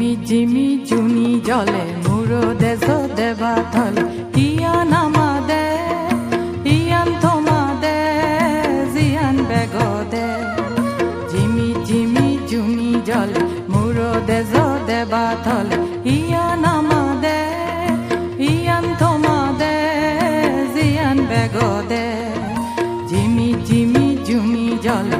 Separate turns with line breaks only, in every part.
ঝিমি ঝিমি জুনি জলে মোর দেশ দেবা তলে ইয়ান আমাদে, ইয়ান তোমাদে, জিয়ান বেগ দে ঝিমি ঝিমি জুনি জলে মোর দেশ দেবা তলে ইয়ান আমাদে, ইয়ান তোমাদে, জিয়ান বেগ দে ঝিমি ঝিমি ঝুমি জলে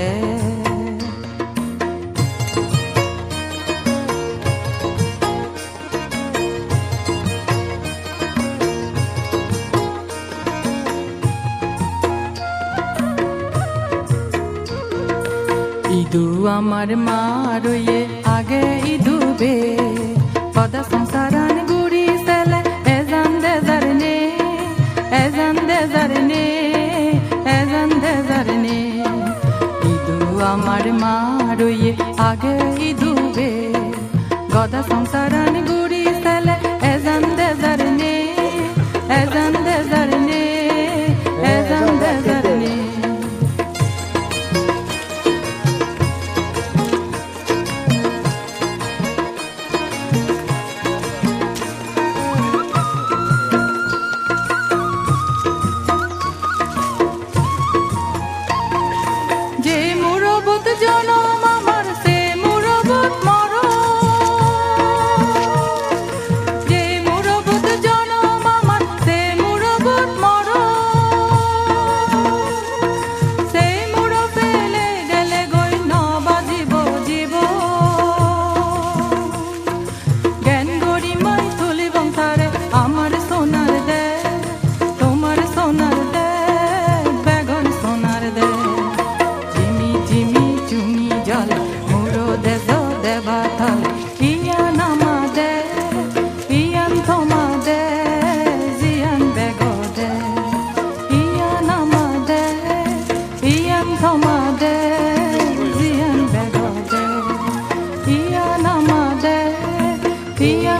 দেবা ধলে ইদু আমার মারুয়ে আগে ইদুবে পদা সংসারান গুড়ি সেলে এজান দেজার নে এজান দেজার নে এজান দেজার নে আমার আগে গদা সংসারান গুড়ি এজান Happy